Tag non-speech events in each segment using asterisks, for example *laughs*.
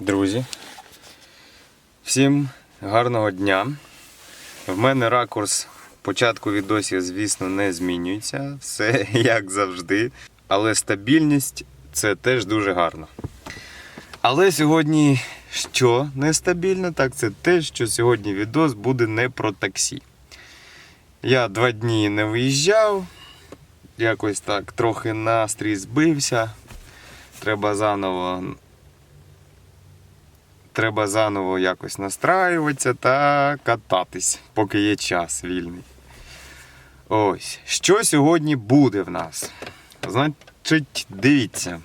Друзі, всім гарного дня. В мене ракурс початку відосів, звісно, не змінюється. Все *laughs* як завжди. Але стабільність це теж дуже гарно. Але сьогодні що нестабільно, так це те, що сьогодні відос буде не про таксі. Я два дні не виїжджав, якось так трохи настрій збився. Треба заново треба заново якось настраюватися та кататись, поки є час вільний. Ось, що сьогодні буде в нас? Значить, дивіться.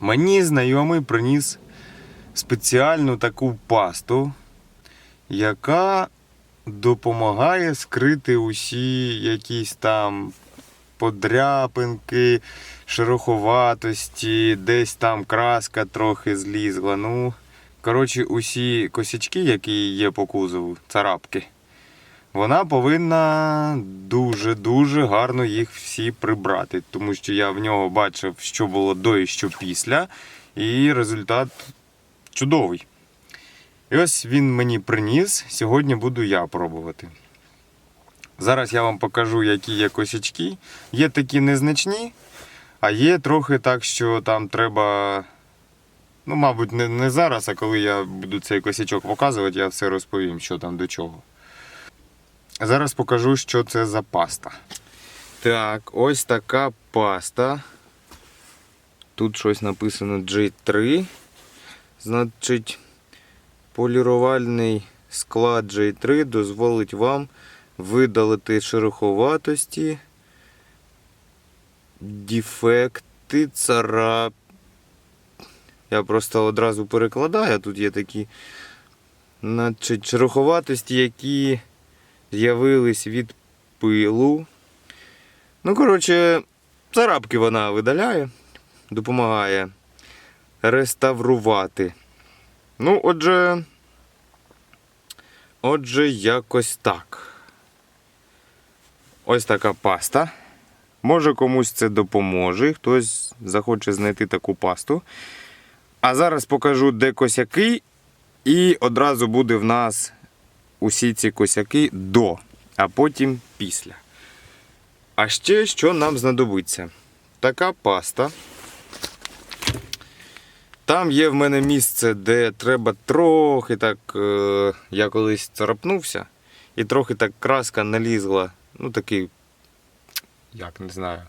Мені знайомий приніс спеціальну таку пасту, яка допомагає скрити усі якісь там подряпинки, шероховатості, десь там краска трохи злізла. Ну, коротше, усі косячки, які є по кузову, царапки, вона повинна дуже-дуже гарно їх всі прибрати. Тому що я в нього бачив, що було до і що після, і результат чудовий. І ось він мені приніс. Сьогодні буду я пробувати. Зараз я вам покажу, які є косячки. Є такі незначні, а є трохи так, що там треба. Ну, мабуть, не, не зараз, а коли я буду цей косячок показувати, я все розповім, що там до чого. Зараз покажу, що це за паста. Так, ось така паста. Тут щось написано G3. Значить, полірувальний склад J3 дозволить вам видалити шероховатості, дефекти, царап. Я просто одразу перекладаю, тут є такі значить, шероховатості, які з'явились від пилу. Ну, коротше, царапки вона видаляє, допомагає реставрувати. Ну, отже, отже, якось так. Ось така паста. Може комусь це допоможе, хтось захоче знайти таку пасту. А зараз покажу, де косяки, і одразу буде в нас усі ці косяки до, а потім після. А ще що нам знадобиться? Така паста. Там є в мене місце, де треба трохи так. Е, я колись царапнувся, і трохи так краска налізла. Ну, такий, як не знаю.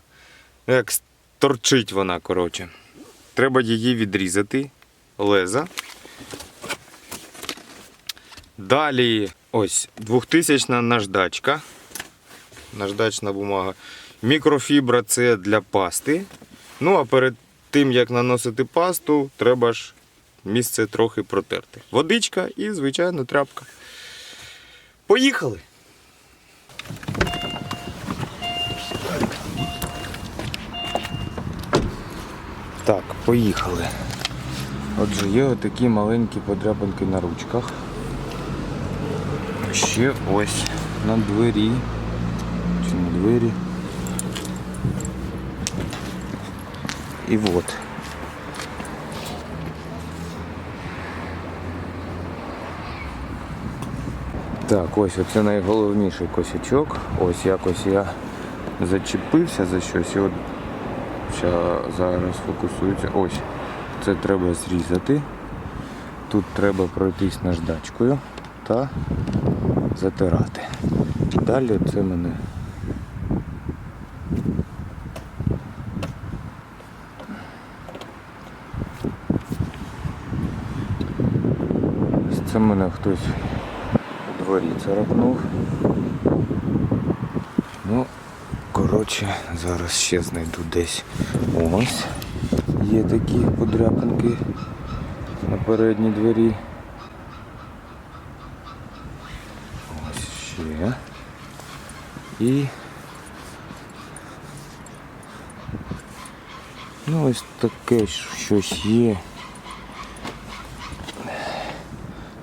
Ну, як торчить вона, коротше. Треба її відрізати, леза. Далі ось 2000 наждачка. Наждачна бумага. Мікрофібра це для пасти. Ну, а перед тим, як наносити пасту, треба ж місце трохи протерти. Водичка і, звичайно, тряпка. Поїхали! Так, поїхали. Отже, є отакі маленькі подряпинки на ручках. Ще ось на двері. Чи на двері. І от. Так, ось оце найголовніший косячок. Ось якось я зачепився за щось. І от ща- зараз фокусується. Ось. Це треба зрізати. Тут треба пройтись наждачкою та затирати. Далі це мене Це мене хтось у дворі царапнув. Ну, коротше, зараз ще знайду десь. Ось. Є такі подряпинки на передній двері. Ось ще. І ну ось таке щось є.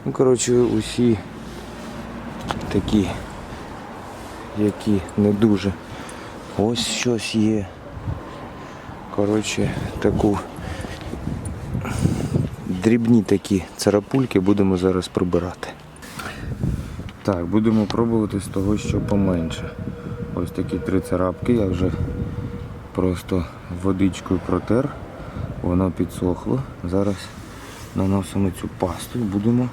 Ну, коротше, усі такі, які не дуже. Ось щось є. Коротше, таку дрібні такі царапульки будемо зараз прибирати. Так, будемо пробувати з того, що поменше. Ось такі три царапки, я вже просто водичкою протер, воно підсохло. Зараз наносимо цю пасту і будемо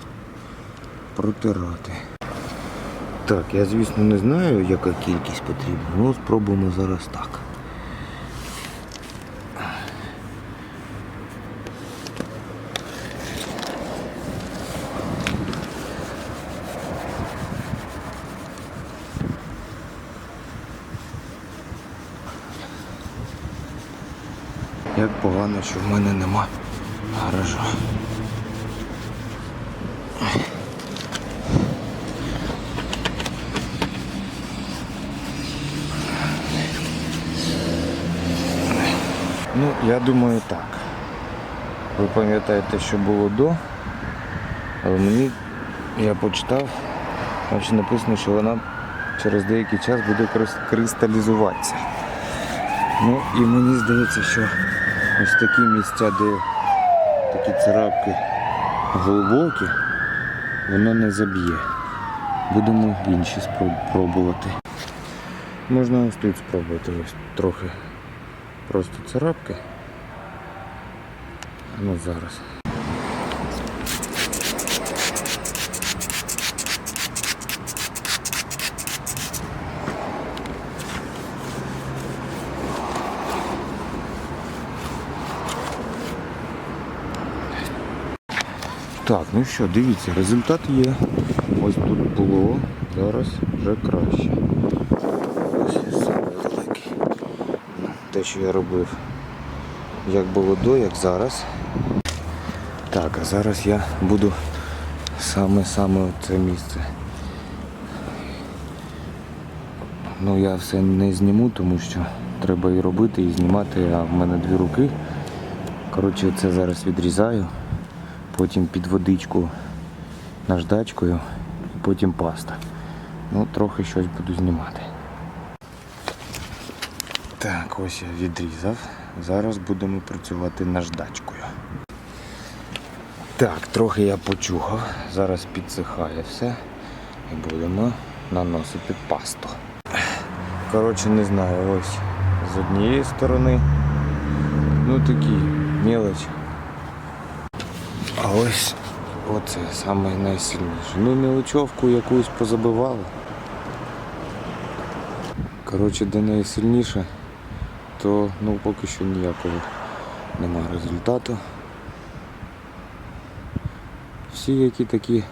протирати. Так, я звісно не знаю, яка кількість потрібна, але спробуємо зараз так. Як погано, що в мене нема гаража. Ну, я думаю так. Ви пам'ятаєте, що було до, але мені я почитав, там ще написано, що вона через деякий час буде кристалізуватися. Ну і мені здається, що ось такі місця, де такі царапки глибокі, воно не заб'є. Будемо інші спроб- пробувати. Можна ось тут спробувати ось трохи просто царапки. Ну зараз. Так, ну що, дивіться, результат є. Ось тут було, зараз вже краще. Ось саме великий. Те, що я робив. Як було до, як зараз. Так, а зараз я буду саме-саме це місце. Ну я все не зніму, тому що треба і робити, і знімати, а в мене дві руки. Коротше, це зараз відрізаю, потім під водичку наждачкою, потім паста. Ну, трохи щось буду знімати. Так, ось я відрізав. Зараз будемо працювати наждачкою. Так, трохи я почухав. Зараз підсихає все. І будемо наносити пасту. Коротше, не знаю, ось з однієї сторони. Ну такі мелочі. А ось оце саме найсильніше. Ну мелочовку якусь позабивали. Коротше, де найсильніше, то ну поки що ніякого нема результату. Всі які такі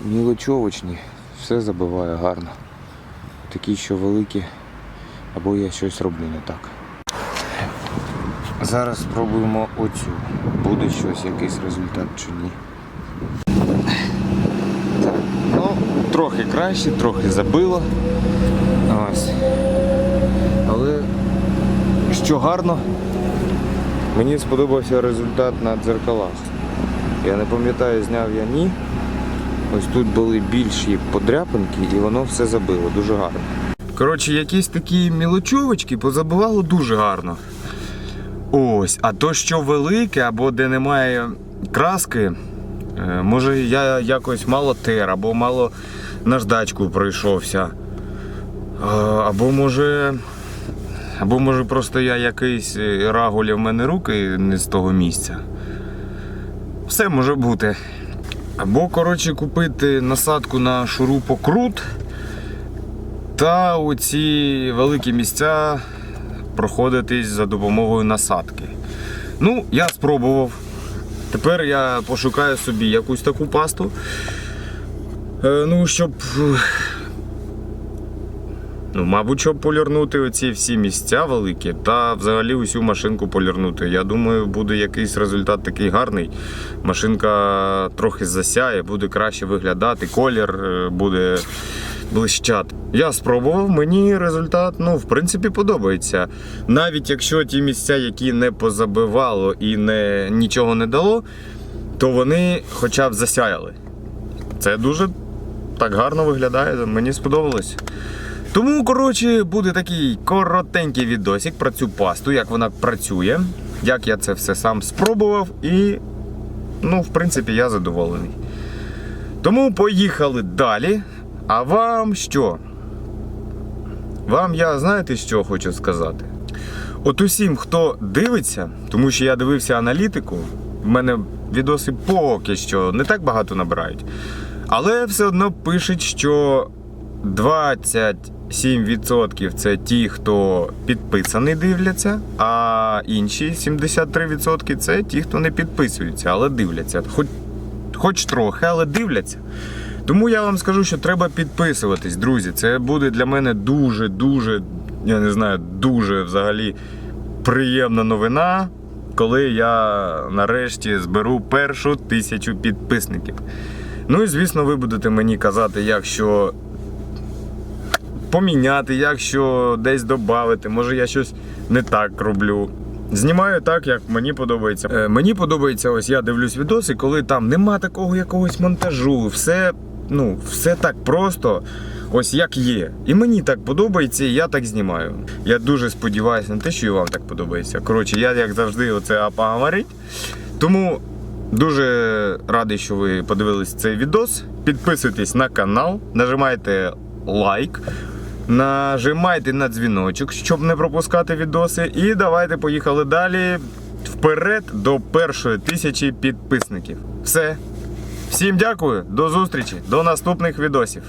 мілочовочні, все забиває гарно. Такі, що великі, або я щось роблю не так. Зараз спробуємо оцю. Буде щось, якийсь результат чи ні. Ну, трохи краще, трохи забило. Ось. Що гарно, мені сподобався результат на дзеркалах. Я не пам'ятаю, зняв я ні. Ось тут були більші подряпинки і воно все забило, дуже гарно. Коротше, якісь такі мілочовочки позабивало дуже гарно. Ось, а то, що велике або де немає краски, е, може я якось мало тер, або мало наждачку пройшовся. Або може. Або може просто я якийсь е, рагуля в мене руки не з того місця. Все може бути. Або, коротше, купити насадку на шурупокрут та оці великі місця проходитись за допомогою насадки. Ну, я спробував. Тепер я пошукаю собі якусь таку пасту. Е, ну, щоб. Ну, мабуть, щоб полірнути оці всі місця великі та взагалі усю машинку полірнути. Я думаю, буде якийсь результат такий гарний. Машинка трохи засяє, буде краще виглядати, колір е, буде блищати. Я спробував, мені результат, ну, в принципі, подобається. Навіть якщо ті місця, які не позабивало і не, нічого не дало, то вони хоча б засяяли. Це дуже так гарно виглядає, мені сподобалось. Тому, коротше, буде такий коротенький відосик про цю пасту, як вона працює, як я це все сам спробував і ну, в принципі, я задоволений. Тому поїхали далі. А вам що? Вам я знаєте, що хочу сказати? От усім, хто дивиться, тому що я дивився аналітику, в мене відоси поки що не так багато набирають. Але все одно пишуть, що 27% це ті, хто підписаний дивляться, а інші 73% це ті, хто не підписуються, але дивляться. Хоч, хоч трохи, але дивляться. Тому я вам скажу, що треба підписуватись, друзі. Це буде для мене дуже, дуже, я не знаю, дуже взагалі приємна новина, коли я нарешті зберу першу тисячу підписників. Ну і звісно, ви будете мені казати, як що поміняти, як що десь додати. Може я щось не так роблю. Знімаю так, як мені подобається. Е, мені подобається, ось я дивлюсь відоси, коли там нема такого якогось монтажу, все, ну, все так просто, ось як є. І мені так подобається, і я так знімаю. Я дуже сподіваюся на те, що і вам так подобається. Коротше, я як завжди оце поговорить. Тому дуже радий, що ви подивились цей відос. Підписуйтесь на канал, нажимайте лайк. Нажимайте на дзвіночок, щоб не пропускати відоси. І давайте поїхали далі вперед до першої тисячі підписників. Все. Всім дякую, до зустрічі, до наступних відосів.